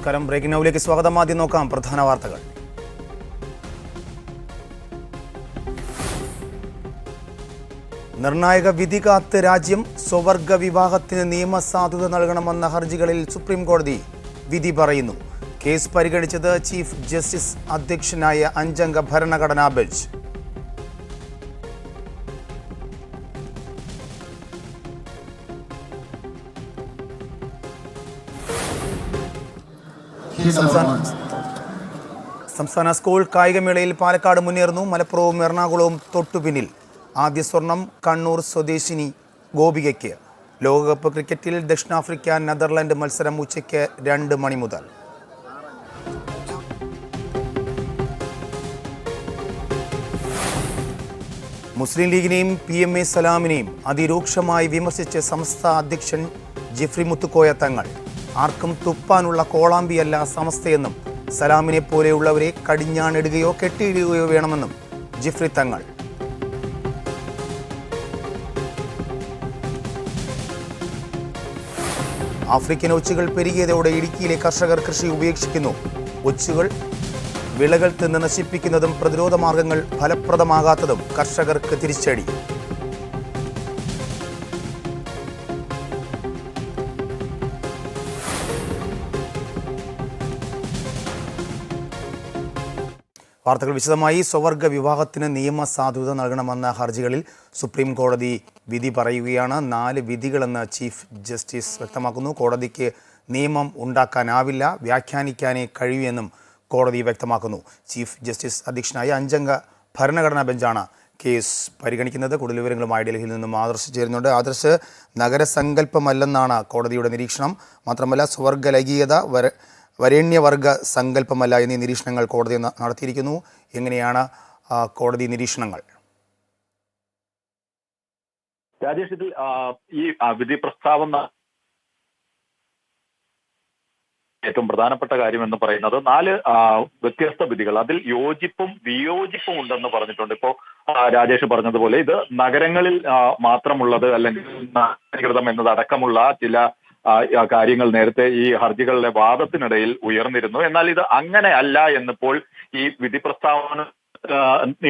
നമസ്കാരം. ബ്രേക്കിംഗ് നൗവിലേക്ക് സ്വാഗതം. ആദ്യം നോക്കാം പ്രധാന വാർത്തകൾ. നിർണായക വിധി കാത്ത് രാജ്യം സ്വവർഗ വിവാഹത്തിന് നിയമസാധുത നൽകണമെന്ന ഹർജികളിൽ സുപ്രീം കോടതി വിധി പറയുന്നു. കേസ് പരിഗണിച്ചത് ചീഫ് ജസ്റ്റിസ് അധ്യക്ഷനായ അഞ്ചംഗ ഭരണഘടനാ ബെഞ്ച്. സംസ്ഥാന സംസ്ഥാന സ്കൂൾ കായികമേളയിൽ പാലക്കാട് മുന്നേറുന്നു. മലപ്പുറവും എറണാകുളവും തൊട്ടുപിന്നിൽ ആദ്യ സ്വർണം കണ്ണൂർ സ്വദേശിനി ഗോപികയ്ക്ക്. ലോകകപ്പ് ക്രിക്കറ്റിൽ ദക്ഷിണാഫ്രിക്ക നെതർലൻഡ് മത്സരം ഉച്ചയ്ക്ക് രണ്ട് മണി മുതൽ. മുസ്ലിം ലീഗിനെയും പി എം എ സലാമിനെയും അതിരൂക്ഷമായി വിമർശിച്ച് സംസ്ഥാന അധ്യക്ഷൻ ജിഫ്രി മുത്തുക്കോയ തങ്ങൾ. ആർക്കും തുപ്പാനുള്ള കോളാമ്പിയല്ല സമസ്തയെന്നും സലാമിനെ പോലെയുള്ളവരെ കടിഞ്ഞാണിടുകയോ കെട്ടിയിടുകയോ വേണമെന്നും ജിഫ്രി തങ്ങൾ. ആഫ്രിക്കൻ ഒച്ചുകൾ പെരുകിയതോടെ ഇടുക്കിയിലെ കർഷകർ കൃഷി ഉപേക്ഷിക്കുന്നു. ഒച്ചുകൾ വിളകൾ തിന്ന് നശിപ്പിക്കുന്നതും പ്രതിരോധ മാർഗങ്ങൾ ഫലപ്രദമാകാത്തതും കർഷകർക്ക് തിരിച്ചടി. വാർത്തകൾ വിശദമായി. സ്വവർഗ വിവാഹത്തിന് നിയമസാധുത നൽകണമെന്ന ഹർജികളിൽ സുപ്രീം കോടതി വിധി പറയുകയാണ്. നാല് വിധികളെന്ന് ചീഫ് ജസ്റ്റിസ് വ്യക്തമാക്കുന്നു. കോടതിക്ക് നിയമം ഉണ്ടാക്കാനാവില്ല വ്യാഖ്യാനിക്കാനേ കഴിയൂ എന്നും കോടതി വ്യക്തമാക്കുന്നു. ചീഫ് ജസ്റ്റിസ് അധ്യക്ഷനായ അഞ്ചംഗ ഭരണഘടനാ ബെഞ്ചാണ് കേസ് പരിഗണിക്കുന്നത്. കൂടുതൽ വിവരങ്ങളുമായി ഡൽഹിയിൽ നിന്നും ആദർശ് ചേരുന്നുണ്ട്. ആദർശ് നഗരസങ്കല്പമല്ലെന്നാണ് കോടതിയുടെ നിരീക്ഷണം. മാത്രമല്ല സ്വർഗ വര വരേണ്യവർഗ സങ്കല്പമല്ല എന്നീ നിരീക്ഷണങ്ങൾ കോടതി നടത്തിയിരിക്കുന്നു. എങ്ങനെയാണ് കോടതി നിരീക്ഷണങ്ങൾ? രാജേഷ് ഇതിൽ ഈ വിധി പ്രസ്താവന ഏറ്റവും പ്രധാനപ്പെട്ട കാര്യം എന്ന് പറയുന്നത് നാല് വ്യത്യസ്ത വിധികൾ. അതിൽ യോജിപ്പും വിയോജിപ്പും ഉണ്ടെന്ന് പറഞ്ഞിട്ടുണ്ട്. ഇപ്പോ രാജേഷ് പറഞ്ഞതുപോലെ ഇത് നഗരങ്ങളിൽ മാത്രമുള്ളത് അല്ലെങ്കിൽ നഗരീകൃതം എന്നതടക്കമുള്ള ചില കാര്യങ്ങൾ നേരത്തെ ഈ ഹർജികളുടെ വാദത്തിനിടയിൽ ഉയർന്നിരുന്നു. എന്നാൽ ഇത് അങ്ങനെ അല്ല എന്നിപ്പോൾ ഈ വിധി പ്രസ്താവന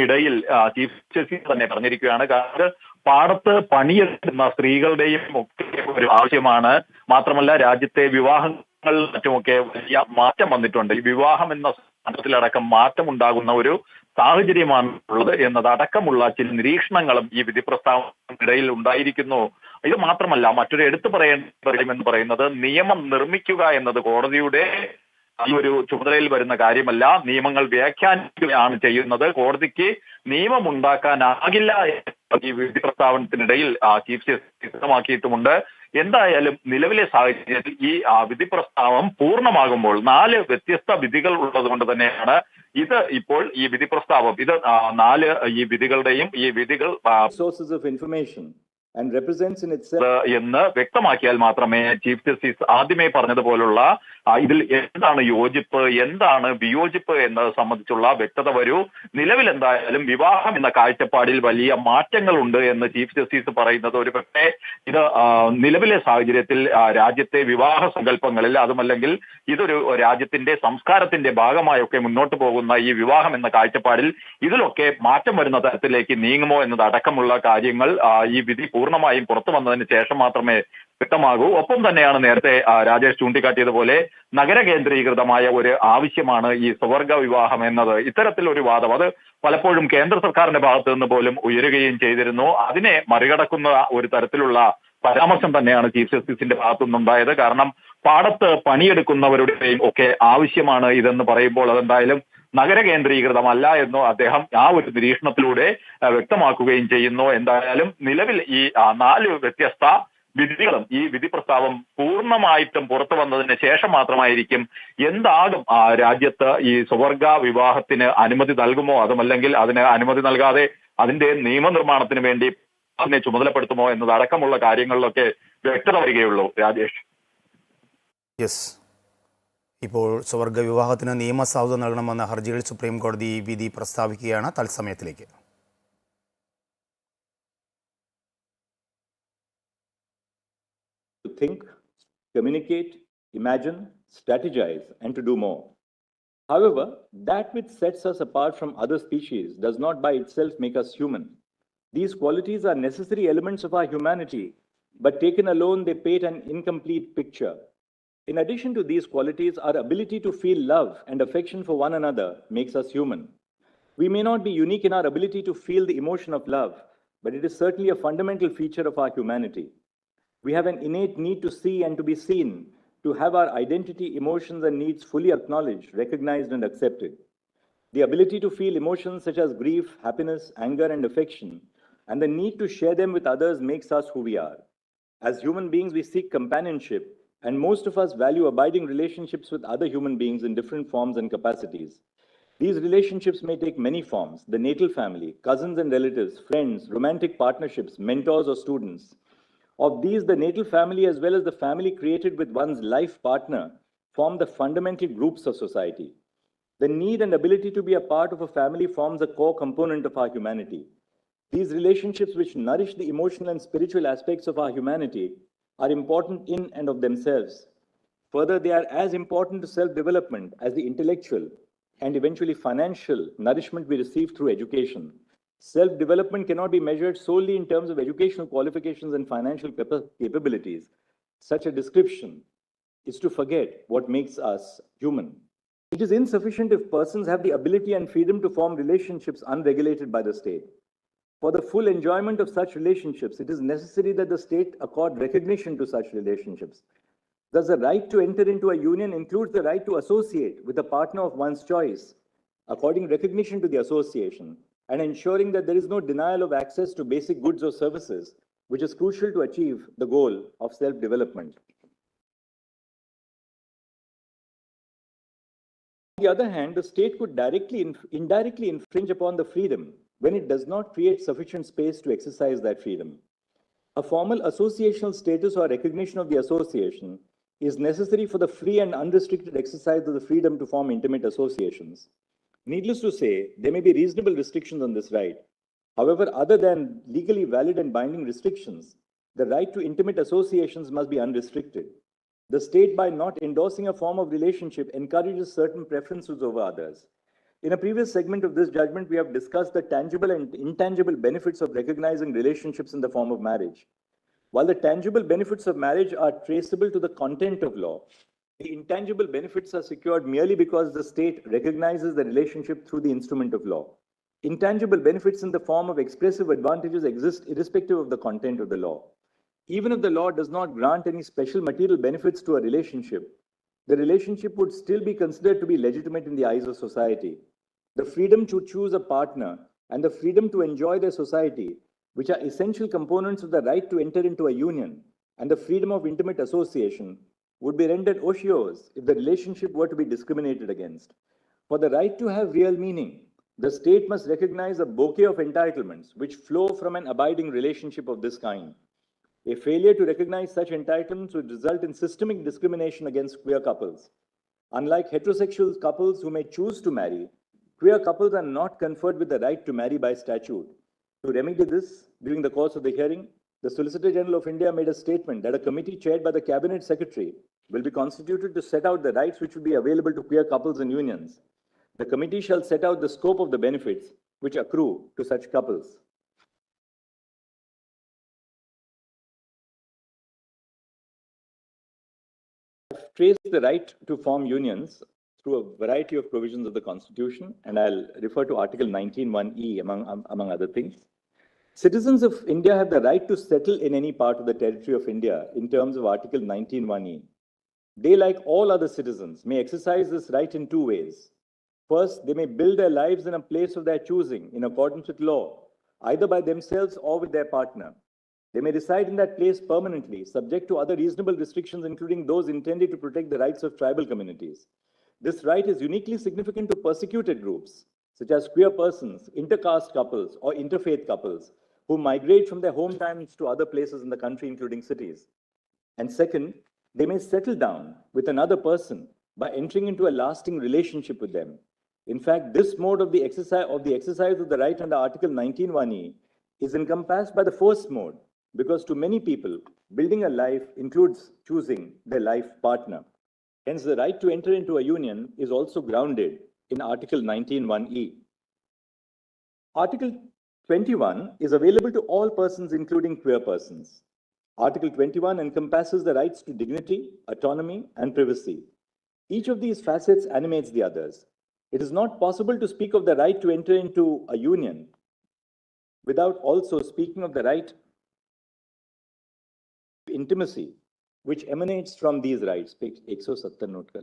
ഇടയിൽ ചീഫ് ജസ്റ്റിസ് തന്നെ പറഞ്ഞിരിക്കുകയാണ്. കാരണം പാടത്ത് പണിയെടുക്കുന്ന സ്ത്രീകളുടെയും ഒക്കെ ഒരു ആവശ്യമാണ്. മാത്രമല്ല രാജ്യത്തെ വിവാഹങ്ങൾ മറ്റുമൊക്കെ വലിയ മാറ്റം വന്നിട്ടുണ്ട്. ഈ വിവാഹം എന്ന സ്ഥാനത്തിലടക്കം മാറ്റം ഉണ്ടാകുന്ന ഒരു സാഹചര്യമാണ് ഉള്ളത് എന്നതടക്കമുള്ള ചില നിരീക്ഷണങ്ങളും ഈ വിധി പ്രസ്താവനയിടയിൽ ഉണ്ടായിരിക്കുന്നു. ഇത് മാത്രമല്ല മറ്റൊരു എടുത്തു പറയേണ്ട എന്ന് പറയുന്നത് നിയമം നിർമ്മിക്കുക എന്നത് കോടതിയുടെ ഈ ഒരു ചുമതലയിൽ വരുന്ന കാര്യമല്ല. നിയമങ്ങൾ വ്യാഖ്യാനിക്കുകയാണ് ചെയ്യുന്നത്. കോടതിക്ക് നിയമം ഉണ്ടാക്കാനാകില്ല ഈ വിധി പ്രസ്താവനത്തിനിടയിൽ ചീഫ് ജസ്റ്റിസ് വ്യക്തമാക്കിയിട്ടുമുണ്ട്. എന്തായാലും നിലവിലെ സാഹചര്യത്തിൽ ഈ വിധി പ്രസ്താവം പൂർണമാകുമ്പോൾ നാല് വ്യത്യസ്ത വിധികൾ ഉള്ളത് കൊണ്ട് തന്നെയാണ് ഇത് ഇപ്പോൾ ഈ വിധി പ്രസ്താവം. ഇത് നാല് ഈ വിധികളുടെയും ഈ വിധികൾ സോഴ്സസ് ഓഫ് of എന്ന് വ്യക്തമാക്കിയാൽ മാത്രമേ ചീഫ് ജസ്റ്റിസ് ആദ്യമേ പറഞ്ഞതുപോലുള്ള ഇതിൽ എന്താണ് യോജിപ്പ്? എന്താണ് വിയോജിപ്പ് എന്നത് സംബന്ധിച്ചുള്ള വ്യക്തത വരൂ. നിലവിൽ എന്തായാലും വിവാഹം എന്ന കാഴ്ചപ്പാടിൽ വലിയ മാറ്റങ്ങളുണ്ട് എന്ന് ചീഫ് ജസ്റ്റിസ് പറയുന്നത് ഒരു പക്ഷേ ഇത് നിലവിലെ സാഹചര്യത്തിൽ രാജ്യത്തെ വിവാഹ സങ്കല്പങ്ങളിൽ അതുമല്ലെങ്കിൽ ഇതൊരു രാജ്യത്തിന്റെ സംസ്കാരത്തിന്റെ ഭാഗമായൊക്കെ മുന്നോട്ട് പോകുന്ന ഈ വിവാഹം എന്ന കാഴ്ചപ്പാടിൽ ഇതിലൊക്കെ മാറ്റം വരുന്ന തരത്തിലേക്ക് നീങ്ങുമോ എന്നത് അടക്കമുള്ള കാര്യങ്ങൾ ഈ വിധി പൂർണമായും പുറത്തു വന്നതിന് ശേഷം മാത്രമേ വ്യക്തമാകൂ. ഒപ്പം തന്നെയാണ് നേരത്തെ രാജേഷ് ചൂണ്ടിക്കാട്ടിയതുപോലെ നഗര കേന്ദ്രീകൃതമായ ഒരു ആവശ്യമാണ് ഈ സ്വവർഗ വിവാഹം എന്നത്. ഇത്തരത്തിൽ ഒരു വാദം അത് പലപ്പോഴും കേന്ദ്ര സർക്കാരിന്റെ ഭാഗത്ത് നിന്ന് പോലും ഉയരുകയും ചെയ്തിരുന്നു. അതിനെ മറികടക്കുന്ന ഒരു തരത്തിലുള്ള പരാമർശം തന്നെയാണ് ചീഫ് ജസ്റ്റിസിന്റെ ഭാഗത്തു നിന്നുണ്ടായത് കാരണം പാടത്ത് പണിയെടുക്കുന്നവരുടെയും ഒക്കെ ആവശ്യമാണ് ഇതെന്ന് പറയുമ്പോൾ അതെന്തായാലും നഗര കേന്ദ്രീകൃതമല്ല എന്നോ അദ്ദേഹം ആ ഒരു നിരീക്ഷണത്തിലൂടെ വ്യക്തമാക്കുകയും ചെയ്യുന്നു. എന്തായാലും നിലവിൽ ഈ നാല് വ്യത്യസ്ത വിധികളും ഈ വിധി പ്രസ്താവം പൂർണമായിട്ടും പുറത്തു വന്നതിന് ശേഷം മാത്രമായിരിക്കും എന്താകും രാജ്യത്ത് ഈ സ്വവർഗ വിവാഹത്തിന് അനുമതി നൽകുമോ? അതുമല്ലെങ്കിൽ അതിന് അനുമതി നൽകാതെ അതിന്റെ നിയമനിർമ്മാണത്തിന് വേണ്ടി അതിനെ ചുമതലപ്പെടുത്തുമോ എന്നതടക്കമുള്ള കാര്യങ്ങളിലൊക്കെ വ്യക്തത വരികയുള്ളൂ രാജേഷ്. യെസ് ഇപ്പോൾ സ്വർഗ വിവാഹത്തിന് നിയമസാധുത നൽകണമെന്ന ഹർജിയിൽ സുപ്രീം കോടതി വിധി പ്രസ്താവിക്കുകയാണ്. തത്സമയത്തിലേക്ക്. Think, communicate, imagine, strategize, and to do more. However, that which sets us apart from other species does not by itself make us human. These qualities are necessary elements of our humanity, but taken alone, they paint an incomplete picture. In addition to these qualities, our ability to feel love and affection for one another makes us human. We may not be unique in our ability to feel the emotion of love, but it is certainly a fundamental feature of our humanity. We have an innate need to see and to be seen, to have our identity, emotions, and needs fully acknowledged, recognized, and accepted. The ability to feel emotions such as grief, happiness, anger, and affection, and the need to share them with others makes us who we are. As human beings, we seek companionship, and most of us value abiding relationships with other human beings in different forms and capacities. These relationships may take many forms the natal family, cousins and relatives, friends, romantic partnerships, mentors, or students. Of these, the natal family, as well as the family created with one's life partner, form the fundamental groups of society. The need and ability to be a part of a family forms a core component of our humanity. These relationships, which nourish the emotional and spiritual aspects of our humanity, are important in and of themselves. Further, they are as important to self development as the intellectual and eventually financial nourishment we receive through education. Self development cannot be measured solely in terms of educational qualifications and financial capa- capabilities. Such a description is to forget what makes us human. It is insufficient if persons have the ability and freedom to form relationships unregulated by the state. For the full enjoyment of such relationships, it is necessary that the state accord recognition to such relationships. Thus, the right to enter into a union includes the right to associate with a partner of one's choice, according recognition to the association, and ensuring that there is no denial of access to basic goods or services, which is crucial to achieve the goal of self development. On the other hand, the state could directly, indirectly infringe upon the freedom when it does not create sufficient space to exercise that freedom. A formal associational status or recognition of the association is necessary for the free and unrestricted exercise of the freedom to form intimate associations. Needless to say, there may be reasonable restrictions on this right. However, other than legally valid and binding restrictions, the right to intimate associations must be unrestricted. The state, by not endorsing a form of relationship, encourages certain preferences over others. In a previous segment of this judgment, we have discussed the tangible and intangible benefits of recognizing relationships in the form of marriage. While the tangible benefits of marriage are traceable to the content of law, the intangible benefits are secured merely because the state recognizes the relationship through the instrument of law. Intangible benefits in the form of expressive advantages exist irrespective of the content of the law. Even if the law does not grant any special material benefits to a relationship, the relationship would still be considered to be legitimate in the eyes of society. The freedom to choose a partner and the freedom to enjoy their society, which are essential components of the right to enter into a union and the freedom of intimate association, would be rendered odious if the relationship were to be discriminated against. For the right to have real meaning, the state must recognize a bouquet of entitlements which flow from an abiding relationship of this kind. A failure to recognize such entitlements would result in systemic discrimination against queer couples. Unlike heterosexual couples who may choose to marry, queer couples are not conferred with the right to marry by statute. To remedy this, during the course of the hearing, the Solicitor General of India made a statement that a committee chaired by the Cabinet Secretary will be constituted to set out the rights which will be available to queer couples and unions. The committee shall set out the scope of the benefits which accrue to such couples. I've traced the right to form unions through a variety of provisions of the Constitution, and I'll refer to Article 19.1e among, um, among other things. Citizens of India have the right to settle in any part of the territory of India in terms of Article 19.1e. They, like all other citizens, may exercise this right in two ways. First, they may build their lives in a place of their choosing in accordance with law, either by themselves or with their partner. They may reside in that place permanently, subject to other reasonable restrictions, including those intended to protect the rights of tribal communities. This right is uniquely significant to persecuted groups, such as queer persons, intercaste couples, or interfaith couples, who migrate from their hometowns to other places in the country, including cities. And second, they may settle down with another person by entering into a lasting relationship with them. In fact, this mode of the exercise of the exercise of the right under Article 19.1e is encompassed by the first mode, because to many people, building a life includes choosing their life partner. Hence, the right to enter into a union is also grounded in Article 19.1e. Article 21 is available to all persons, including queer persons. Article 21 encompasses the rights to dignity, autonomy, and privacy. Each of these facets animates the others. It is not possible to speak of the right to enter into a union without also speaking of the right to intimacy, which emanates from these rights. Page 170 note kar.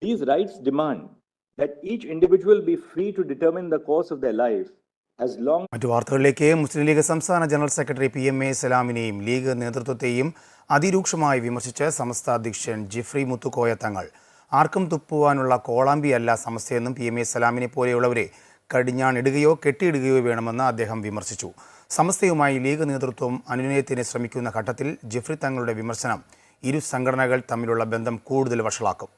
These rights demand that each individual be free to determine the course of their life മറ്റു വാർത്തകളിലേക്ക് മുസ്ലിം league സംസ്ഥാന general secretary P M A സലാമിനെയും league നേതൃത്വത്തെയും അതിരൂക്ഷമായി വിമർശിച്ച് സമസ്ത അധ്യക്ഷൻ ജിഫ്രി മുത്തുക്കോയ തങ്ങൾ. ആർക്കും തുപ്പുവാനുള്ള കോളാമ്പിയല്ല സമസ്തയെന്നും പി എം എ സലാമിനെ പോലെയുള്ളവരെ കടിഞ്ഞാണിടുകയോ കെട്ടിയിടുകയോ വേണമെന്ന് അദ്ദേഹം വിമർശിച്ചു. സമസ്തയുമായി ലീഗ് നേതൃത്വം അനുനയത്തിന് ശ്രമിക്കുന്ന ഘട്ടത്തിൽ ജിഫ്രി തങ്ങളുടെ വിമർശനം ഇരു സംഘടനകൾ തമ്മിലുള്ള ബന്ധം കൂടുതൽ വഷളാക്കും.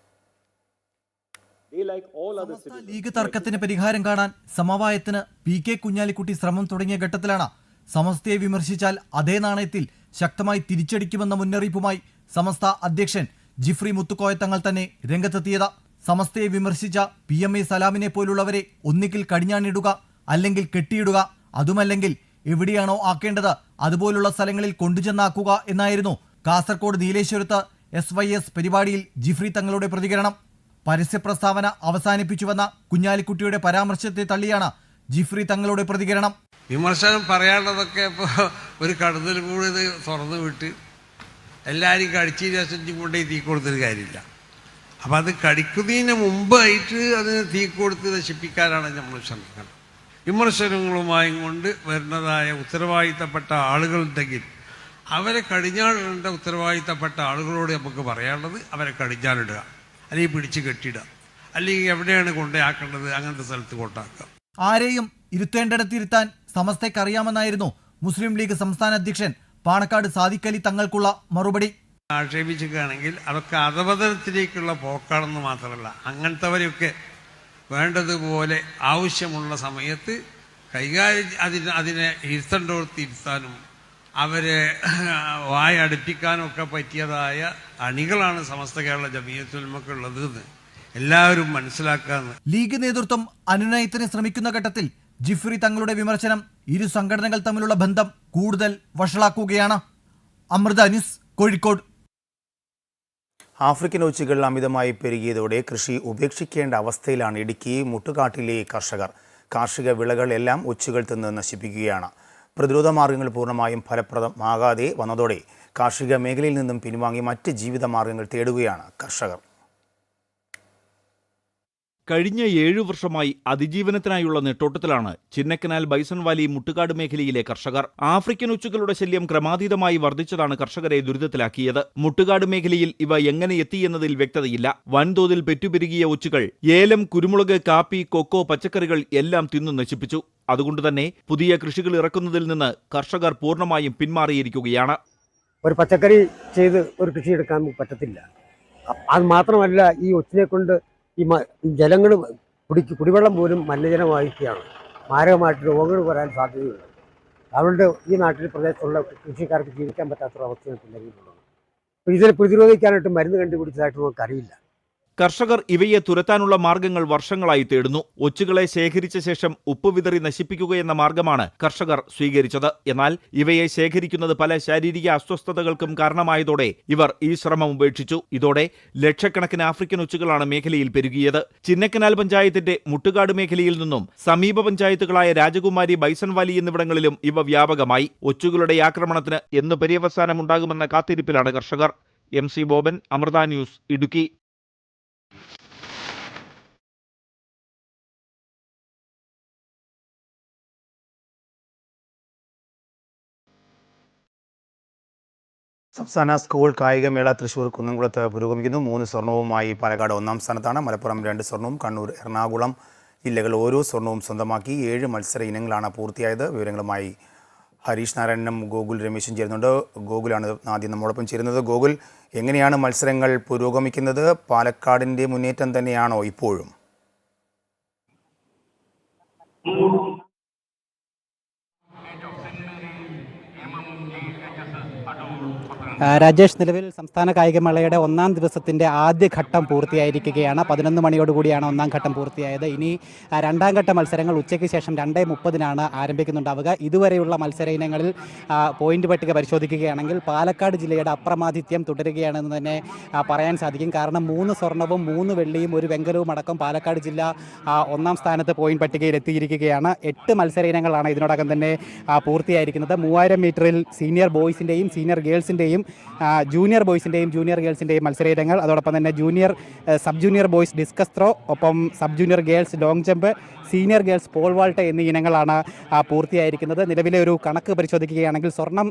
ലീഗ് തർക്കത്തിന് പരിഹാരം കാണാൻ സമവായത്തിന് പി കെ കുഞ്ഞാലിക്കുട്ടി ശ്രമം തുടങ്ങിയ ഘട്ടത്തിലാണ്. സമസ്തയെ വിമർശിച്ചാൽ അതേ നാണയത്തിൽ ശക്തമായി തിരിച്ചടിക്കുമെന്ന മുന്നറിയിപ്പുമായി സമസ്ത അധ്യക്ഷൻ ജിഫ്രി മുത്തുക്കോയ തങ്ങൾ തന്നെ രംഗത്തെത്തിയത്. സമസ്തയെ വിമർശിച്ച പി എം എ സലാമിനെ പോലുള്ളവരെ ഒന്നിക്കിൽ കടിഞ്ഞാണിടുക അല്ലെങ്കിൽ കെട്ടിയിടുക. അതുമല്ലെങ്കിൽ എവിടെയാണോ ആക്കേണ്ടത് അതുപോലുള്ള സ്ഥലങ്ങളിൽ കൊണ്ടുചെന്നാക്കുക എന്നായിരുന്നു കാസർകോട് നീലേശ്വരത്ത് എസ് വൈ എസ് പരിപാടിയിൽ ജിഫ്രി തങ്ങളുടെ പ്രതികരണം. പരസ്യ പ്രസ്താവന അവസാനിപ്പിച്ചുവെന്ന കുഞ്ഞാലിക്കുട്ടിയുടെ പരാമർശത്തെ തള്ളിയാണ് ജിഫ്രി തങ്ങളുടെ പ്രതികരണം. വിമർശനം പറയാനുള്ളതൊക്കെ ഇപ്പോൾ ഒരു കടന്നിൽ കൂടി തുറന്നു വിട്ട് എല്ലാവരും കടിച്ച് രസിച്ചും കൊണ്ടേ തീ കൊടുത്തൊരു കാര്യമില്ല. അപ്പം അത് കടിക്കുന്നതിന് മുമ്പായിട്ട് അതിന് തീ കൊടുത്ത് നശിപ്പിക്കാനാണ് നമ്മൾ ശ്രമിക്കുന്നത്. വിമർശനങ്ങളുമായും കൊണ്ട് വരുന്നതായ ഉത്തരവാദിത്തപ്പെട്ട ആളുകളുണ്ടെങ്കിൽ അവരെ കടിഞ്ഞാണിടേണ്ട ഉത്തരവാദിത്തപ്പെട്ട ആളുകളോട് നമുക്ക് പറയാനുള്ളത് അവരെ കടിഞ്ഞാണിടുക. അല്ലെങ്കിൽ പിടിച്ച് കെട്ടിയിടുക. അല്ലെങ്കിൽ എവിടെയാണ് കൊണ്ടുപോയാക്കേണ്ടത് അങ്ങനത്തെ സ്ഥലത്ത് കൊണ്ടാക്കുക ആരെയും ഇരുത്തേണ്ടിടത്തിരുത്താൻ സമസ്തയ്ക്കറിയാമെന്നായിരുന്നു മുസ്ലിം ലീഗ് സംസ്ഥാന അധ്യക്ഷൻ പാണക്കാട് സാദിഖലി തങ്ങൾക്കുള്ള മറുപടി. ആക്ഷേപിച്ചിരിക്കുകയാണെങ്കിൽ അതൊക്കെ അധപതനത്തിലേക്കുള്ള പോക്കാണെന്ന് മാത്രമല്ല അങ്ങനത്തെവരെയൊക്കെ വേണ്ടതുപോലെ ആവശ്യമുള്ള സമയത്ത് കൈകാര്യം അതിന് അതിനെ ഇരുത്തേണ്ടോർത്ത് ഇരുത്താനും അവരെ വായ അടുപ്പിക്കാനും ഒക്കെ പറ്റിയതായ അണികളാണ് സമസ്ത കേരള ജമീയത്തുൽമക്കുള്ളത് എന്ന് എല്ലാവരും മനസ്സിലാക്കാന്ന്. ലീഗ് നേതൃത്വം അനുനയത്തിന് ശ്രമിക്കുന്ന ഘട്ടത്തിൽ ജിഫ്രി തങ്ങളുടെ വിമർശനം ഇരു സംഘടനകൾ തമ്മിലുള്ള ബന്ധം കൂടുതൽ വഷളാക്കുകയാണ്. അമൃത ന്യൂസ് കോഴിക്കോട്. ആഫ്രിക്കൻ ഒച്ചുകൾ അമിതമായി പെരുകിയതോടെ കൃഷി ഉപേക്ഷിക്കേണ്ട അവസ്ഥയിലാണ് ഇടുക്കി മുട്ടുകാട്ടിലെ കർഷകർ. കാർഷിക വിളകൾ എല്ലാം ഒച്ചുകൾ തിന്ന് നശിപ്പിക്കുകയാണ്. പ്രതിരോധ മാർഗങ്ങൾ പൂർണമായും ഫലപ്രദമാകാതെ വന്നതോടെ കാർഷിക മേഖലയിൽ നിന്നും പിൻവാങ്ങി മറ്റ് ജീവിത മാർഗങ്ങൾ തേടുകയാണ് കർഷകർ. കഴിഞ്ഞ ഏഴു വർഷമായി അതിജീവനത്തിനായുള്ള നെട്ടോട്ടത്തിലാണ് ചിന്നക്കനാൽ ബൈസൺ വാലി മുട്ടുകാട് മേഖലയിലെ കർഷകർ. ആഫ്രിക്കൻ ഉച്ചുകളുടെ ശല്യം ക്രമാതീതമായി വർദ്ധിച്ചതാണ് കർഷകരെ ദുരിതത്തിലാക്കിയത്. മുട്ടുകാട് മേഖലയിൽ ഇവ എങ്ങനെ എത്തിയെന്നതിൽ വ്യക്തതയില്ല. വൻതോതിൽ പെറ്റുപെരുകിയ ഉച്ചുകൾ ഏലം കുരുമുളക് കാപ്പി കൊക്കോ പച്ചക്കറികൾ എല്ലാം തിന്നു നശിപ്പിച്ചു. അതുകൊണ്ട് തന്നെ പുതിയ കൃഷികൾ ഇറക്കുന്നതിൽ നിന്ന് കർഷകർ പൂർണമായും പിന്മാറിയിരിക്കുകയാണ്. ഒരു പച്ചക്കറി ചെയ്ത് ഒരു കൃഷി എടുക്കാൻ പറ്റത്തില്ല. അത് മാത്രമല്ല ഈ ഒച്ചിനെ കൊണ്ട് ഈ ജലങ്ങൾ കുടിക്ക് കുടിവെള്ളം പോലും മലിനജലമായിരിക്കുകയാണ് മാരകമായിട്ട് രോഗങ്ങൾ വരാൻ സാധ്യതയുണ്ട്. അതുകൊണ്ട് ഈ നാട്ടിൽ പ്രദേശത്തുള്ള കൃഷിക്കാർക്ക് ജീവിക്കാൻ പറ്റാത്തൊരു അവസ്ഥയാണ് ഇപ്പോൾ നിലവിലുള്ളത്. ഇതിനെ പ്രതിരോധിക്കാനായിട്ട് മരുന്ന് കണ്ടുപിടിച്ചതായിട്ട് നമുക്കറിയില്ല. കർഷകർ ഇവയെ തുരത്താനുള്ള മാർഗങ്ങൾ വർഷങ്ങളായി തേടുന്നു. ഒച്ചുകളെ ശേഖരിച്ച ശേഷം ഉപ്പ് വിതറി നശിപ്പിക്കുകയെന്ന മാർഗമാണ് കർഷകർ സ്വീകരിച്ചത്. എന്നാൽ ഇവയെ ശേഖരിക്കുന്നത് പല ശാരീരിക അസ്വസ്ഥതകൾക്കും കാരണമായതോടെ ഇവർ ഈ ശ്രമം ഉപേക്ഷിച്ചു. ഇതോടെ ലക്ഷക്കണക്കിന് ആഫ്രിക്കൻ ഒച്ചുകളാണ് മേഖലയിൽ പെരുകിയത്. ചിന്നക്കനാൽ പഞ്ചായത്തിന്റെ മുട്ടുകാട് മേഖലയിൽ നിന്നും സമീപ പഞ്ചായത്തുകളായ രാജകുമാരി ബൈസൺ വാലി എന്നിവിടങ്ങളിലും ഇവ വ്യാപകമായി. ഒച്ചുകളുടെ ആക്രമണത്തിന് എന്ന് പര്യവസാനമുണ്ടാകുമെന്ന കാത്തിരിപ്പിലാണ് കർഷകർ. M C Boban Amrita news Idukki. സംസ്ഥാന സ്കൂൾ കായികമേള തൃശൂർ കുന്നംകുളത്ത് പുരോഗമിക്കുന്നു. മൂന്ന് സ്വർണവുമായി പാലക്കാട് ഒന്നാം സ്ഥാനത്താണ്. മലപ്പുറം രണ്ട് സ്വർണവും കണ്ണൂർ എറണാകുളം ജില്ലകൾ ഓരോ സ്വർണവും സ്വന്തമാക്കി ഏഴ് മത്സര ഇനങ്ങളാണ് പൂർത്തിയായത്. വിവരങ്ങളുമായി ഹരീഷ് നാരായണനും ഗോകുൽ രമേശും ചേരുന്നുണ്ട്. ഗോകുലാണ് ആദ്യം നമ്മോടൊപ്പം ചേരുന്നത്. ഗോകുൽ എങ്ങനെയാണ് മത്സരങ്ങൾ പുരോഗമിക്കുന്നത്? പാലക്കാടിന്റെ മുന്നേറ്റം തന്നെയാണോ ഇപ്പോഴും? രാജേഷ് നിലവിൽ സംസ്ഥാന കായികമേളയുടെ ഒന്നാം ദിവസത്തിന്റെ ആദ്യഘട്ടം പൂർത്തിയായിരിക്കുകയാണ്. പതിനൊന്ന് മണിയോടുകൂടിയാണ് ഒന്നാം ഘട്ടം പൂർത്തിയായത്. ഇനി രണ്ടാം ഘട്ട മത്സരങ്ങൾ ഉച്ചയ്ക്ക് ശേഷം രണ്ടേ മുപ്പതിനാണ് ആരംഭിക്കുന്നുണ്ടാവുക. ഇതുവരെയുള്ള മത്സര ഇനങ്ങളിൽ പോയിന്റ് പട്ടിക പരിശോധിക്കുകയാണെങ്കിൽ പാലക്കാട് ജില്ലയുടെ അപ്രമാദിത്യം തുടരുകയാണെന്ന് തന്നെ പറയാൻ സാധിക്കും. കാരണം മൂന്ന് സ്വർണവും മൂന്ന് വെള്ളിയും ഒരു വെങ്കലവും അടക്കം പാലക്കാട് ജില്ല ഒന്നാം സ്ഥാനത്ത് പോയിന്റ് പട്ടികയിൽ എത്തിയിരിക്കുകയാണ്. എട്ട് മത്സര ഇനങ്ങളാണ് ഇതിനോടകം തന്നെ പൂർത്തിയായിരിക്കുന്നത്. മൂവായിരം മീറ്ററിൽ സീനിയർ ബോയ്സിന്റെയും സീനിയർ ഗേൾസിന്റെയും ജൂനിയർ ബോയ്സിന്റെയും ജൂനിയർ ഗേൾസിന്റെയും മത്സര ഇനങ്ങൾ അതോടൊപ്പം തന്നെ junior sub junior boys discus throw ഒപ്പം sub junior girls long jump senior girls pole vault എന്നീ ഇനങ്ങളാണ് പൂർത്തിയായിരിക്കുന്നത്. നിലവിലെ ഒരു കണക്ക് പരിശോധിക്കുകയാണെങ്കിൽ സ്വർണം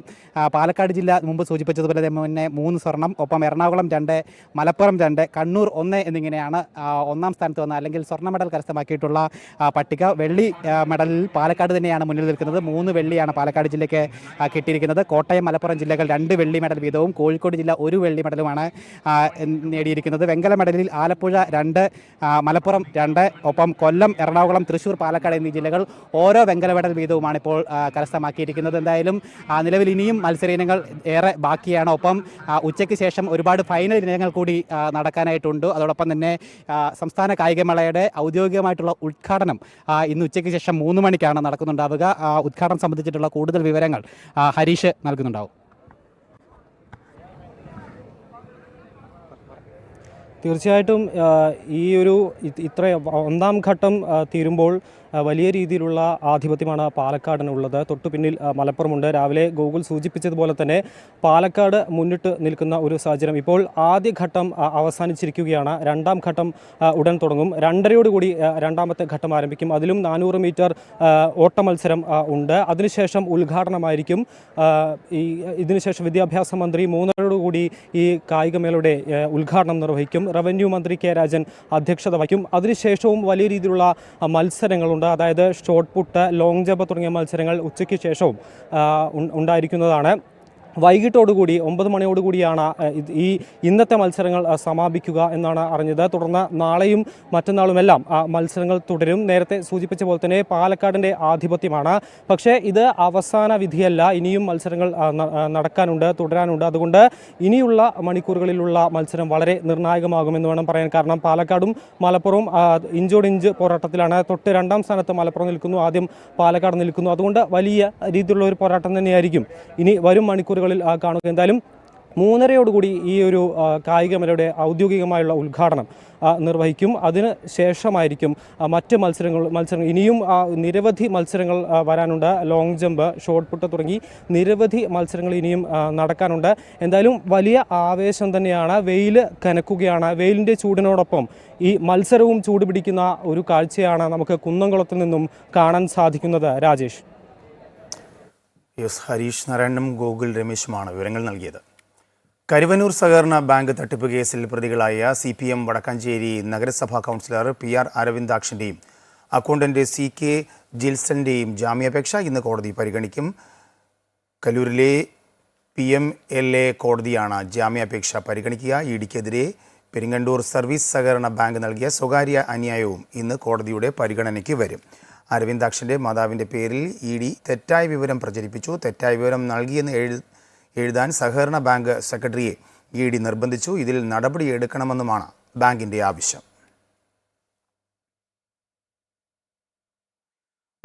പാലക്കാട് ജില്ല മുമ്പ് സൂചിപ്പിച്ചതുപോലെ തന്നെ മൂന്ന് സ്വർണം ഒപ്പം എറണാകുളം രണ്ട് മലപ്പുറം രണ്ട് കണ്ണൂർ ഒന്ന് എന്നിങ്ങനെയാണ് ഒന്നാം സ്ഥാനത്ത് വന്ന അല്ലെങ്കിൽ സ്വർണ മെഡൽ കരസ്ഥമാക്കിയിട്ടുള്ള പട്ടിക. വെള്ളി മെഡലിൽ പാലക്കാട് തന്നെയാണ് മുന്നിൽ നിൽക്കുന്നത്. മൂന്ന് വെള്ളിയാണ് പാലക്കാട് ജില്ലയ്ക്ക് കിട്ടിയിരിക്കുന്നത്. കോട്ടയം മലപ്പുറം ജില്ലകൾ രണ്ട് വെള്ളി മെഡൽ വീതവും കോഴിക്കോട് ജില്ല ഒരു വെള്ളി മെഡലുമാണ് നേടിയിരിക്കുന്നത്. വെങ്കല മെഡലിൽ ആലപ്പുഴ രണ്ട് മലപ്പുറം രണ്ട് ഒപ്പം കൊല്ലം എറണാകുളം തൃശ്ശൂർ പാലക്കാട് എന്നീ ജില്ലകൾ ഓരോ വെങ്കല മെഡൽ വീതവുമാണ് ഇപ്പോൾ കരസ്ഥമാക്കിയിരിക്കുന്നത്. എന്തായാലും നിലവിൽ ഇനിയും മത്സര ഇനങ്ങൾ ഏറെ ബാക്കിയാണ്. ഒപ്പം ഉച്ചയ്ക്ക് ശേഷം ഒരുപാട് ഫൈനൽ ഇനങ്ങൾ കൂടി നടക്കാനായിട്ടുണ്ട്. അതോടൊപ്പം തന്നെ സംസ്ഥാന കായികമേളയുടെ ഔദ്യോഗികമായിട്ടുള്ള ഉദ്ഘാടനം ഇന്ന് ഉച്ചയ്ക്ക് ശേഷം മൂന്ന് മണിക്കാണ് നടക്കുന്നുണ്ടാവുക. ഉദ്ഘാടനം സംബന്ധിച്ചിട്ടുള്ള കൂടുതൽ വിവരങ്ങൾ ഹരീഷ് നൽകുന്നുണ്ടാവും. തീർച്ചയായിട്ടും ഈ ഒരു ഇത് ഇത്ര ഒന്നാം ഘട്ടം തീരുമ്പോൾ വലിയ രീതിയിലുള്ള ആധിപത്യമാണ് പാലക്കാടിനുള്ളത്. തൊട്ടു പിന്നിൽ മലപ്പുറമുണ്ട്. രാവിലെ ഗൂഗിൾ സൂചിപ്പിച്ചതുപോലെ തന്നെ പാലക്കാട് മുന്നിട്ട് നിൽക്കുന്ന ഒരു സാഹചര്യം ഇപ്പോൾ ആദ്യഘട്ടം അവസാനിച്ചിരിക്കുകയാണ്. രണ്ടാം ഘട്ടം ഉടൻ തുടങ്ങും. രണ്ടരയോടുകൂടി രണ്ടാമത്തെ ഘട്ടം ആരംഭിക്കും. അതിലും നാനൂറ് മീറ്റർ ഓട്ട മത്സരം ഉണ്ട്. അതിനുശേഷം ഉദ്ഘാടനമായിരിക്കും. ഈ ഇതിനുശേഷം വിദ്യാഭ്യാസ മന്ത്രി മൂന്നരയോടുകൂടി ഈ കായികമേളയുടെ ഉദ്ഘാടനം നിർവഹിക്കും. റവന്യൂ മന്ത്രി കെ രാജൻ അധ്യക്ഷത വഹിക്കും. അതിനുശേഷവും വലിയ രീതിയിലുള്ള ആ, അതായത് ഷോട്ട് പുട്ട് ലോങ് ജമ്പ് തുടങ്ങിയ മത്സരങ്ങൾ ഉച്ചയ്ക്ക് ശേഷവും ഉണ്ടായിരിക്കുന്നതാണ്. വൈകിട്ടോടുകൂടി ഒമ്പത് മണിയോടുകൂടിയാണ് ഈ ഇന്നത്തെ മത്സരങ്ങൾ സമാപിക്കുക എന്നാണ് അറിഞ്ഞത്. തുടർന്ന് നാളെയും മറ്റന്നാളുമെല്ലാം മത്സരങ്ങൾ തുടരും. നേരത്തെ സൂചിപ്പിച്ച പോലെ തന്നെ പാലക്കാടിന്റെ ആധിപത്യമാണ്. പക്ഷേ ഇത് അവസാന വിധിയല്ല. ഇനിയും മത്സരങ്ങൾ നടക്കാനുണ്ട് തുടരാനുണ്ട്. അതുകൊണ്ട് ഇനിയുള്ള മണിക്കൂറുകളിലുള്ള മത്സരം വളരെ നിർണായകമാകുമെന്ന് വേണം പറയാൻ. കാരണം പാലക്കാടും മലപ്പുറവും ഇഞ്ചോടിഞ്ച് പോരാട്ടത്തിലാണ്. തൊട്ട് രണ്ടാം സ്ഥാനത്ത് മലപ്പുറം നിൽക്കുന്നു ആദ്യം പാലക്കാട് നിൽക്കുന്നു. അതുകൊണ്ട് വലിയ രീതിയിലുള്ള ഒരു പോരാട്ടം തന്നെയായിരിക്കും. ഇനി വരും മണിക്കൂറുകളിൽ ആ, കാണുക. എന്തായാലും മൂന്നരയോടുകൂടി ഈ ഒരു കായികമേളയുടെ ഔദ്യോഗികമായുള്ള ഉദ്ഘാടനം നിർവഹിക്കും. അതിന് ശേഷമായിരിക്കും മറ്റ് മത്സരങ്ങൾ മത്സരങ്ങൾ. ഇനിയും നിരവധി മത്സരങ്ങൾ വരാനുണ്ട്. ലോങ് ജമ്പ് ഷോട്ട് പുട്ട് തുടങ്ങി നിരവധി മത്സരങ്ങൾ ഇനിയും നടക്കാനുണ്ട്. എന്തായാലും വലിയ ആവേശം തന്നെയാണ്. വെയിൽ കനക്കുകയാണ്. വെയിലിന്റെ ചൂടിനോടൊപ്പം ഈ മത്സരവും ചൂടുപിടിക്കുന്ന ഒരു കാഴ്ചയാണ് നമുക്ക് കുന്നംകുളത്ത് നിന്നും കാണാൻ സാധിക്കുന്നത്. രാജേഷ്. എസ് ഹരീഷ് നാരായണനും ഗോകുൽ രമേശുമാണ് വിവരങ്ങൾ നൽകിയത്. കരുവന്നൂർ സഹകരണ ബാങ്ക് തട്ടിപ്പ് കേസിൽ പ്രതികളായ സി പി എം വടക്കാഞ്ചേരി നഗരസഭാ കൗൺസിലർ പി ആർ അരവിന്ദാക്ഷന്റെയും അക്കൗണ്ടന്റ് സി കെ ജിൽസന്റെയും ജാമ്യാപേക്ഷ ഇന്ന് കോടതി പരിഗണിക്കും. കലൂരിലെ പി എം എൽ എ കോടതിയാണ് ജാമ്യാപേക്ഷ പരിഗണിക്കുക. ഇ ഡിക്കെതിരെ പെരിങ്ങണ്ടൂർ സർവീസ് സഹകരണ ബാങ്ക് നൽകിയ സ്വകാര്യ അന്യായവും ഇന്ന് കോടതിയുടെ പരിഗണനയ്ക്ക് വരും. അരവിന്ദാക്ഷന്റെ മാതാവിന്റെ പേരിൽ ഇ ഡി തെറ്റായ വിവരം പ്രചരിപ്പിച്ചു. തെറ്റായ വിവരം നൽകിയെന്ന് എഴു എഴുതാൻ സഹകരണ ബാങ്ക് സെക്രട്ടറിയെ ഇ ഡി നിർബന്ധിച്ചു. ഇതിൽ നടപടിയെടുക്കണമെന്നുമാണ് ബാങ്കിന്റെ ആവശ്യം.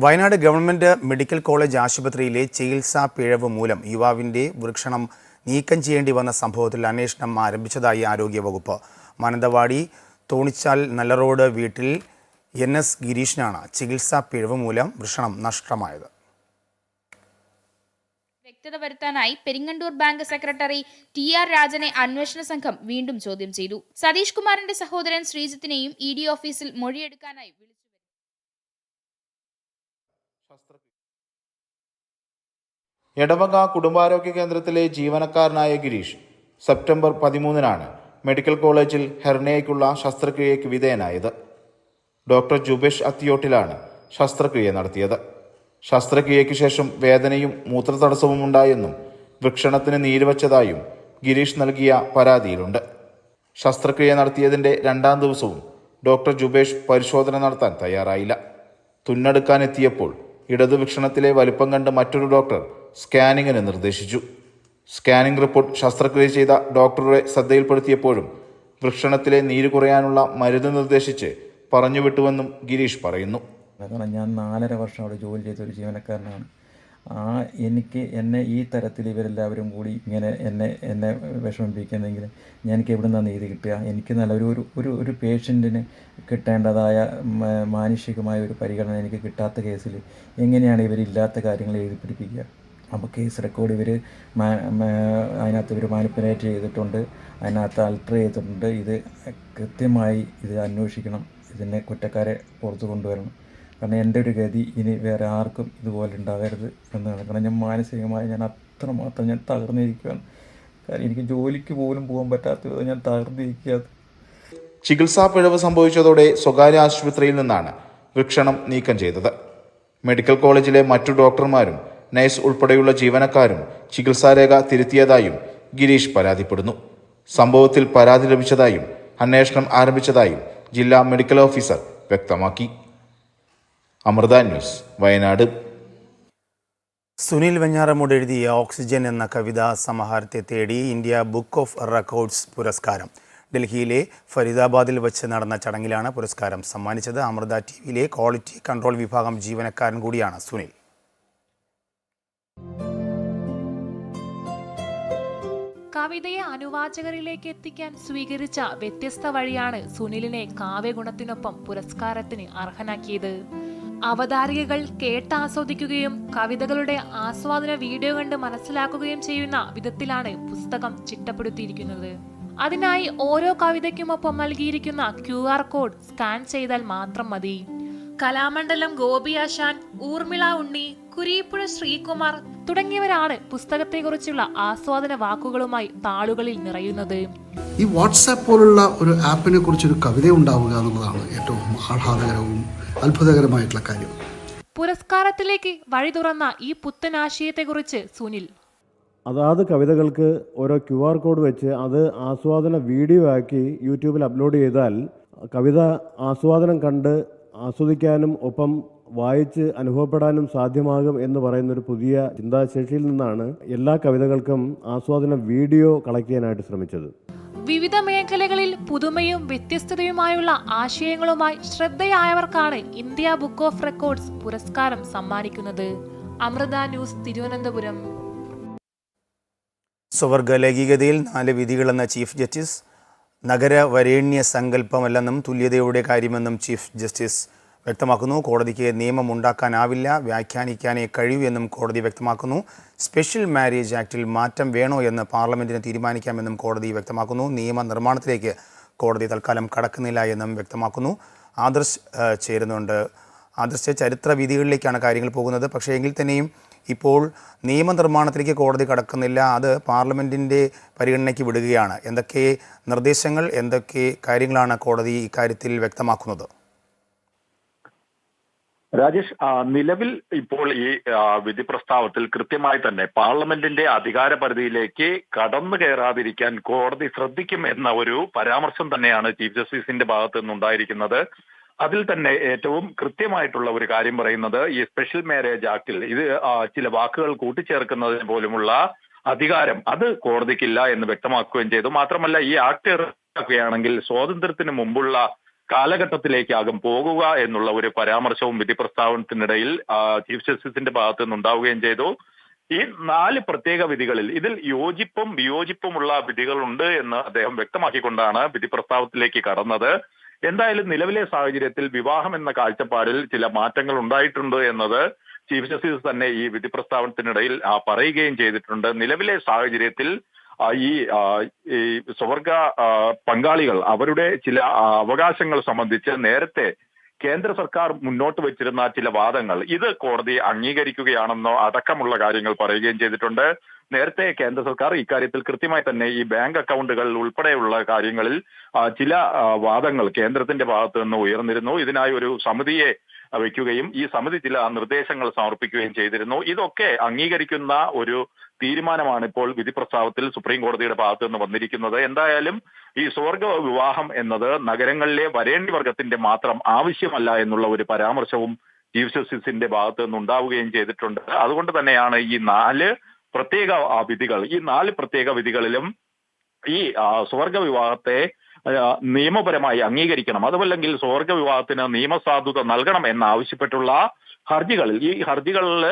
വയനാട് ഗവൺമെന്റ് മെഡിക്കൽ കോളേജ് ആശുപത്രിയിലെ ചികിത്സാ പിഴവ് മൂലം യുവാവിന്റെ വൃക്ഷണം നീക്കം ചെയ്യേണ്ടി വന്ന സംഭവത്തിൽ അന്വേഷണം ആരംഭിച്ചതായി ആരോഗ്യവകുപ്പ്. മാനന്തവാടി തോണിച്ചാൽ നല്ലറോഡ് വീട്ടിൽ എൻ എസ് ഗിരീഷിനാണ് ചികിത്സാ പിഴവ് മൂലം വൃഷണം നഷ്ടമായത്. വ്യക്തത വരുത്താനായി Peringandoor bank secretary T R രാജനെ അന്വേഷണ സംഘം വീണ്ടും ചോദ്യം ചെയ്തു. സതീഷ് കുമാറിന്റെ സഹോദരൻ ശ്രീജിത്തിനെയും ഇ ഡി ഓഫീസിൽ മൊഴിയെടുക്കാനായി വിളിച്ചു എടവക കുടുംബാരോഗ്യ കേന്ദ്രത്തിലെ ജീവനക്കാരനായ ഗിരീഷ് സെപ്റ്റംബർ പതിമൂന്നിനാണ് മെഡിക്കൽ കോളേജിൽ ഹെർണിയയ്ക്കുള്ള ശസ്ത്രക്രിയയ്ക്ക് വിധേയനായത്. ഡോക്ടർ ജുബേഷ് അത്തിയോട്ടിലാണ് ശസ്ത്രക്രിയ നടത്തിയത്. ശസ്ത്രക്രിയയ്ക്ക് ശേഷം വേദനയും മൂത്രതടസ്സവും ഉണ്ടായെന്നും വൃക്ഷണത്തിന് നീരുവച്ചതായും ഗിരീഷ് നൽകിയ പരാതിയിലുണ്ട്. ശസ്ത്രക്രിയ നടത്തിയതിന്റെ രണ്ടാം ദിവസവും ഡോക്ടർ ജുബേഷ് പരിശോധന നടത്താൻ തയ്യാറായില്ല. തുന്നെടുക്കാനെത്തിയപ്പോൾ ഇടതു വൃക്ഷണത്തിലെ വലിപ്പം കണ്ട് മറ്റൊരു ഡോക്ടർ സ്കാനിങ്ങിന് നിർദ്ദേശിച്ചു. സ്കാനിംഗ് റിപ്പോർട്ട് ശസ്ത്രക്രിയ ചെയ്ത ഡോക്ടറുടെ ശ്രദ്ധയിൽപ്പെടുത്തിയപ്പോഴും വൃക്ഷണത്തിലെ നീര് കുറയാനുള്ള മരുന്ന് നിർദ്ദേശിച്ച് പറഞ്ഞുവിട്ടുവെന്നും ഗിരീഷ് പറയുന്നു. കാരണം ഞാൻ നാലര വർഷം അവിടെ ജോലി ചെയ്ത ഒരു ജീവനക്കാരനാണ്. ആ എനിക്ക് എന്നെ ഈ തരത്തിൽ ഇവരെല്ലാവരും കൂടി ഇങ്ങനെ എന്നെ എന്നെ വിഷമിപ്പിക്കുന്നെങ്കിൽ ഞാൻ എനിക്ക് എവിടെ നിന്നാണ് നീതി കിട്ടുക? എനിക്ക് നല്ല ഒരു ഒരു ഒരു പേഷ്യന്റിന് കിട്ടേണ്ടതായ മാനുഷികമായ ഒരു പരിഗണന എനിക്ക് കിട്ടാത്ത കേസിൽ എങ്ങനെയാണ് ഇവരില്ലാത്ത കാര്യങ്ങൾ എഴുതി പിടിപ്പിക്കുക? അപ്പോൾ കേസ് റെക്കോർഡ് ഇവർ അതിനകത്ത് ഇവർ മാനിപ്പുലേറ്റ് ചെയ്തിട്ടുണ്ട്. അതിനകത്ത് അൾട്ടർ ചെയ്തിട്ടുണ്ട്. ഇത് കൃത്യമായി ഇത് അന്വേഷിക്കണം. ഇതിനെ കുറ്റക്കാരെ പുറത്തു കൊണ്ടുവരണം. കാരണം എന്റെ ഒരു ഗതി ഇനി വേറെ ആർക്കും ഇതുപോലെ ഉണ്ടാകരുത് എന്നാണ് കാരണം ഞാൻ മാനസികമായി ഞാൻ അത്രമാത്രം ഞാൻ തകർന്നിരിക്കുകയാണ്. കാരണം എനിക്ക് ജോലിക്ക് പോലും പോകാൻ പറ്റാത്ത വിധം ഞാൻ തകർന്നിരിക്കുകയാണ്. ചികിത്സാ പിഴവ് സംഭവിച്ചതോടെ സ്വകാര്യ ആശുപത്രിയിൽ നിന്നാണ് വൃക്ഷണം നീക്കം ചെയ്തത്. മെഡിക്കൽ കോളേജിലെ മറ്റു ഡോക്ടർമാരും നഴ്സ് ഉൾപ്പെടെയുള്ള ജീവനക്കാരും ചികിത്സാരേഖ തിരുത്തിയതായും ഗിരീഷ് പരാതിപ്പെടുന്നു. സംഭവത്തിൽ പരാതി ലഭിച്ചതായും അന്വേഷണം ആരംഭിച്ചതായും ജില്ലാ മെഡിക്കൽ ഓഫീസർ വ്യക്തമാക്കി. അമൃത ന്യൂസ് വയനാട്. സുനിൽ വെഞ്ഞാറമൂട് എഴുതിയ ഓക്സിജൻ എന്ന കവിതാ സമാഹാരത്തെ തേടി ഇന്ത്യ ബുക്ക് ഓഫ് റെക്കോർഡ്സ് പുരസ്കാരം. ഡൽഹിയിലെ ഫരീദാബാദിൽ വെച്ച് നടന്ന ചടങ്ങിലാണ് പുരസ്കാരം സമ്മാനിച്ചത്. അമൃത ടി വിയിലെ ക്വാളിറ്റി കൺട്രോൾ വിഭാഗം ജീവനക്കാരൻ കൂടിയാണ് സുനിൽ. കവിതയെ അനുവാചകരിലേക്ക് എത്തിക്കാൻ സ്വീകരിച്ച വ്യത്യസ്ത വഴിയാണ് സുനിലിനെ കാവ്യഗുണത്തിനൊപ്പം പുരസ്കാരത്തിന് അർഹനാക്കിയത്. അവതാരികകൾ കേട്ടാസ്വദിക്കുകയും കവിതകളുടെ ആസ്വാദന വീഡിയോ കണ്ട് മനസ്സിലാക്കുകയും ചെയ്യുന്ന വിധത്തിലാണ് പുസ്തകം ചിട്ടപ്പെടുത്തിയിരിക്കുന്നത്. അതിനായി ഓരോ കവിതയ്ക്കുമൊപ്പം നൽകിയിരിക്കുന്ന ക്യു കോഡ് സ്കാൻ ചെയ്താൽ മാത്രം മതി. കലാമണ്ഡലം ഗോപിയാശാൻ ഊർമിള ഉണ്ണി കുരീപ്പുഴ ശ്രീകുമാർ തുടങ്ങിയവരാണ് പുസ്തകത്തെക്കുറിച്ചുള്ള ആസ്വാദന വാക്കുകളുമായി താളുകളിൽ നിറയുന്നത്. ഈ വാട്സാപ്പ് പോലുള്ള ഒരു ആപ്പിനെ കുറിച്ചൊരു കവിത ഉണ്ടാവുക എന്നുള്ളതാണ് ഏറ്റവും ആഹ്ലാദകരവും അത്ഭുതകരമായിട്ടുള്ള കാര്യം. പുരസ്കാരത്തിലേക്ക് വഴി തുറന്ന ഈ പുത്തനാശയത്തെക്കുറിച്ച് സുനിൽ. അതാത് കവിതകൾക്ക് ഓരോ ക്യു ആർ കോഡ് വെച്ച് അത് ആസ്വാദന വീഡിയോ ആക്കി യൂട്യൂബിൽ അപ്ലോഡ് ചെയ്താൽ കവിത ആസ്വാദനം കണ്ട് ആസ്വദിക്കാനും ഒപ്പം വായിച്ച് അനുഭവപ്പെടാനും സാധ്യമാകും എന്ന് പറയുന്ന ഒരു പുതിയ ചിന്താശേഷിയിൽ നിന്നാണ് എല്ലാ കവിതകൾക്കും ആസ്വാദന വീഡിയോ കളക്ട് ചെയ്യാനായിട്ട് ശ്രമിച്ചത്. വിവിധ മേഖലകളിൽ പുതുമയും വ്യത്യസ്തതയുമായുള്ള ആശയങ്ങളുമായി ശ്രദ്ധയായവർക്കാണ് ഇന്ത്യ ബുക്ക് ഓഫ് റെക്കോർഡ്സ് പുരസ്കാരം സമ്മാനിക്കുന്നത്. അമൃത ന്യൂസ് തിരുവനന്തപുരം. സ്വവർഗ ലൈംഗികതയിൽ നാല് വിധികളെന്ന ചീഫ് ജസ്റ്റിസ് നഗരവരേണ്യ സങ്കല്പമല്ലെന്നും തുല്യതയുടെ കാര്യമെന്നും ചീഫ് ജസ്റ്റിസ് വ്യക്തമാക്കുന്നു. കോടതിക്ക് നിയമം ഉണ്ടാക്കാനാവില്ല വ്യാഖ്യാനിക്കാനേ കഴിയൂ എന്നും കോടതി വ്യക്തമാക്കുന്നു. സ്പെഷ്യൽ മാരേജ് ആക്ടിൽ മാറ്റം വേണോ എന്ന് പാർലമെന്റിന് തീരുമാനിക്കാമെന്നും കോടതി വ്യക്തമാക്കുന്നു. നിയമനിർമ്മാണത്തിലേക്ക് കോടതി തൽക്കാലം കടക്കുന്നില്ല എന്നും വ്യക്തമാക്കുന്നു. ആദർശ് ചേരുന്നുണ്ട്. ആദർശ് ചരിത്ര വിധികളിലേക്കാണ് കാര്യങ്ങൾ പോകുന്നത്. പക്ഷേ എങ്കിൽ തന്നെയും ഇപ്പോൾ നിയമനിർമ്മാണത്തിലേക്ക് കോടതി കടക്കുന്നില്ല. അത് പാർലമെന്റിന്റെ പരിഗണനയ്ക്ക് വിടുകയാണ്. എന്തൊക്കെ നിർദ്ദേശങ്ങൾ എന്തൊക്കെ കാര്യങ്ങളാണ് കോടതി ഇക്കാര്യത്തിൽ വ്യക്തമാക്കുന്നത്? രാജേഷ് നിലവിൽ ഇപ്പോൾ ഈ വിധി പ്രസ്താവത്തിൽ കൃത്യമായി തന്നെ പാർലമെന്റിന്റെ അധികാര പരിധിയിലേക്ക് കടന്നു കയറാതിരിക്കാൻ കോടതി ശ്രദ്ധിക്കും എന്ന ഒരു പരാമർശം തന്നെയാണ് ചീഫ് ജസ്റ്റിസിന്റെ ഭാഗത്തു നിന്നുണ്ടായിരിക്കുന്നത് അതിൽ തന്നെ ഏറ്റവും കൃത്യമായിട്ടുള്ള ഒരു കാര്യം പറയുന്നത് ഈ സ്പെഷ്യൽ മാരേജ് ആക്ടിൽ ഇത് ചില വാക്കുകൾ കൂട്ടിച്ചേർക്കുന്നതിന് പോലുമുള്ള അധികാരം അത് കോടതിക്കില്ല എന്ന് വ്യക്തമാക്കുകയും ചെയ്തു. മാത്രമല്ല ഈ ആക്ട് ഇറക്കുകയാണെങ്കിൽ സ്വാതന്ത്ര്യത്തിന് മുമ്പുള്ള കാലഘട്ടത്തിലേക്കാകും പോകുക എന്നുള്ള ഒരു പരാമർശവും വിധി പ്രസ്താവനത്തിനിടയിൽ ചീഫ് ജസ്റ്റിസിന്റെ ഭാഗത്ത് നിന്നുണ്ടാവുകയും ചെയ്തു. ഈ നാല് പ്രത്യേക വിധികളിൽ ഇതിൽ യോജിപ്പും വിയോജിപ്പുമുള്ള വിധികളുണ്ട് എന്ന് അദ്ദേഹം വ്യക്തമാക്കിക്കൊണ്ടാണ് വിധി പ്രസ്താവത്തിലേക്ക് കടന്നത്. എന്തായാലും നിലവിലെ സാഹചര്യത്തിൽ വിവാഹം എന്ന കാഴ്ചപ്പാടിൽ ചില മാറ്റങ്ങൾ ഉണ്ടായിട്ടുണ്ട് എന്നത് ചീഫ് ജസ്റ്റിസ് തന്നെ ഈ വിധി പ്രസ്താവനത്തിനിടയിൽ പറയുകയും ചെയ്തിട്ടുണ്ട്. നിലവിലെ സാഹചര്യത്തിൽ ഈ സ്വർഗ പങ്കാളികൾ അവരുടെ ചില അവകാശങ്ങൾ സംബന്ധിച്ച് നേരത്തെ കേന്ദ്ര സർക്കാർ മുന്നോട്ട് വെച്ചിരുന്ന ചില വാദങ്ങൾ ഇത് കോടതി അംഗീകരിക്കുകയാണെന്നോ അടക്കമുള്ള കാര്യങ്ങൾ പറയുകയും ചെയ്തിട്ടുണ്ട്. നേരത്തെ കേന്ദ്ര സർക്കാർ ഇക്കാര്യത്തിൽ കൃത്യമായി തന്നെ ഈ ബാങ്ക് അക്കൗണ്ടുകൾ ഉൾപ്പെടെയുള്ള കാര്യങ്ങളിൽ ചില വാദങ്ങൾ കേന്ദ്രത്തിന്റെ ഭാഗത്ത് നിന്ന് ഉയർന്നിരുന്നു. ഇതിനായി ഒരു സമിതിയെ വയ്ക്കുകയും ഈ സമിതി ചില നിർദ്ദേശങ്ങൾ സമർപ്പിക്കുകയും ചെയ്തിരുന്നു. ഇതൊക്കെ അംഗീകരിക്കുന്ന ഒരു തീരുമാനമാണ് ഇപ്പോൾ വിധി പ്രസ്താവത്തിൽ സുപ്രീം കോടതിയുടെ ഭാഗത്ത് നിന്ന് വന്നിരിക്കുന്നത്. എന്തായാലും ഈ സ്വർഗ വിവാഹം എന്നത് നഗരങ്ങളിലെ വരേണ്ടി വർഗത്തിന്റെ മാത്രം ആവശ്യമല്ല എന്നുള്ള ഒരു പരാമർശവും ചീഫ് ജസ്റ്റിസിന്റെ ഭാഗത്ത് നിന്ന് ഉണ്ടാവുകയും ചെയ്തിട്ടുണ്ട്. അതുകൊണ്ട് തന്നെയാണ് ഈ നാല് പ്രത്യേക വിധികൾ. ഈ നാല് പ്രത്യേക വിധികളിലും ഈ സ്വർഗ വിവാഹത്തെ നിയമപരമായി അംഗീകരിക്കണം. അതുമല്ലെങ്കിൽ സ്വർഗ വിവാഹത്തിന് നിയമസാധുത നൽകണം എന്നാവശ്യപ്പെട്ടുള്ള ഹർജികളിൽ ഈ ഹർജികളിൽ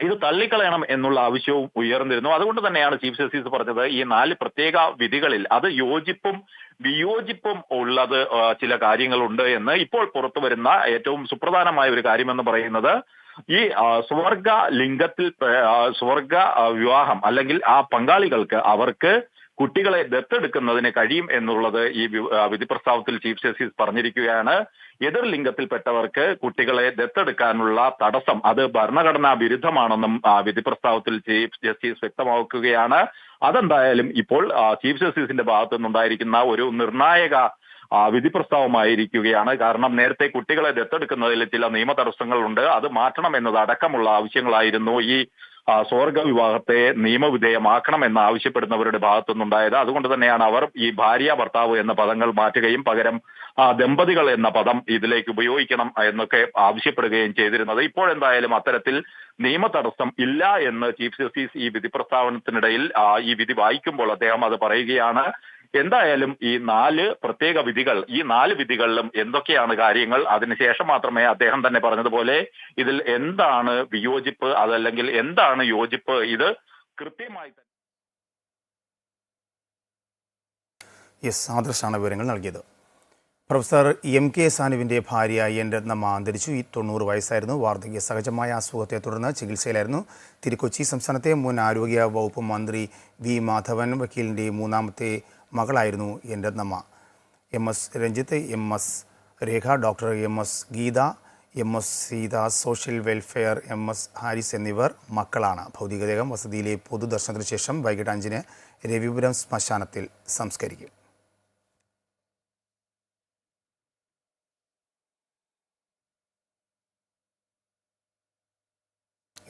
ഇത് തള്ളിക്കളയണം എന്നുള്ള ആവശ്യവും ഉയർന്നിരുന്നു. അതുകൊണ്ട് തന്നെയാണ് ചീഫ് ജസ്റ്റിസ് പറഞ്ഞത് ഈ നാല് പ്രത്യേക വിധികളിൽ അത് യോജിപ്പും വിയോജിപ്പും ഉള്ളത് ചില കാര്യങ്ങളുണ്ട് എന്ന്. ഇപ്പോൾ പുറത്തു വരുന്ന ഏറ്റവും സുപ്രധാനമായ ഒരു കാര്യമെന്ന് പറയുന്നത് ഈ സ്വർഗ ലിംഗത്തിൽ സ്വർഗ വിവാഹം അല്ലെങ്കിൽ ആ പങ്കാളികൾക്ക് അവർക്ക് കുട്ടികളെ ദത്തെടുക്കുന്നതിന് കഴിയും എന്നുള്ളത് ഈ വിധി പ്രസ്താവത്തിൽ ചീഫ് ജസ്റ്റിസ് പറഞ്ഞിരിക്കുകയാണ്. എതിർ ലിംഗത്തിൽപ്പെട്ടവർക്ക് കുട്ടികളെ ദത്തെടുക്കാനുള്ള തടസ്സം അത് ഭരണഘടനാ വിരുദ്ധമാണെന്നും വിധി പ്രസ്താവത്തിൽ ചീഫ് ജസ്റ്റിസ് വ്യക്തമാക്കുകയാണ്. അതെന്തായാലും ഇപ്പോൾ ചീഫ് ജസ്റ്റിസിന്റെ ഭാഗത്തു നിന്നുണ്ടായിരിക്കുന്ന ഒരു നിർണായക വിധി പ്രസ്താവമായിരിക്കുകയാണ് കാരണം നേരത്തെ കുട്ടികളെ ദത്തെടുക്കുന്നതിൽ ചില നിയമ തടസ്സങ്ങളുണ്ട്. അത് മാറ്റണം എന്നത് അടക്കമുള്ള ആവശ്യങ്ങളായിരുന്നു ഈ സ്വർഗ വിവാഹത്തെ നിയമവിധേയമാക്കണം എന്ന് ആവശ്യപ്പെടുന്നവരുടെ ഭാഗത്തു നിന്നുണ്ടായത് അതുകൊണ്ട് തന്നെയാണ് അവർ ഈ ഭാര്യ ഭർത്താവ് എന്ന പദങ്ങൾ മാറ്റുകയും പകരം ദമ്പതികൾ എന്ന പദം ഇതിലേക്ക് ഉപയോഗിക്കണം എന്നൊക്കെ ആവശ്യപ്പെടുകയും ചെയ്തിരുന്നത്. ഇപ്പോഴെന്തായാലും അത്തരത്തിൽ നിയമ തടസ്സം ഇല്ല എന്ന് ചീഫ് ജസ്റ്റിസ് ഈ വിധി പ്രസ്താവനത്തിനിടയിൽ ഈ വിധി വായിക്കുമ്പോൾ അദ്ദേഹം അത് പറയുകയാണ്. എന്തായാലും ഈ നാല് പ്രത്യേക വിധികൾ ഈ നാല് വിധികളിലും എന്തൊക്കെയാണ് കാര്യങ്ങൾ? അതിനുശേഷം മാത്രമേ അദ്ദേഹം തന്നെ പറഞ്ഞതുപോലെ ഇതിൽ എന്താണ് വിയോജിപ്പ്? അതല്ലെങ്കിൽ എന്താണ് യോജിപ്പ്? ഇത് കൃത്യമായി യെസ് ആദർശാണ് വിവരങ്ങൾ നൽകിയത്. പ്രൊഫസർ എം കെ സാനുവിന്റെ ഭാര്യ എൻ രത്നമ്മ അന്തരിച്ചു ഈ തൊണ്ണൂറ് വയസ്സായിരുന്നു. വാർദ്ധക്യ സഹജമായ അസുഖത്തെ തുടർന്ന് ചികിത്സയിലായിരുന്നു. തിരുക്കൊച്ചി സംസ്ഥാനത്തെ മുൻ ആരോഗ്യ വകുപ്പ് മന്ത്രി വി മാധവൻ വക്കീലിന്റെ മൂന്നാമത്തെ മകളായിരുന്നു എന്റെ അമ്മ. M S Ranjith M S Rekha doctor M S Geetha M S Seetha social welfare M S Haris എന്നിവർ മക്കളാണ്. ഭൗതികദേഹം വസതിയിലെ പൊതുദർശനത്തിന് ശേഷം വൈകിട്ട് അഞ്ചിന് രവിപുരം ശ്മശാനത്തിൽ സംസ്കരിക്കും.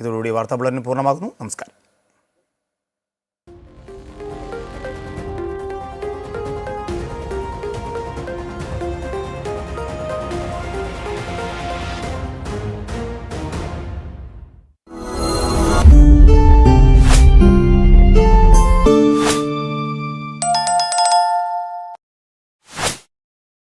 ഇതോടുകൂടി വാർത്താ ബുള്ളറ്റിൻ പൂർണമാകുന്നു. നമസ്കാരം.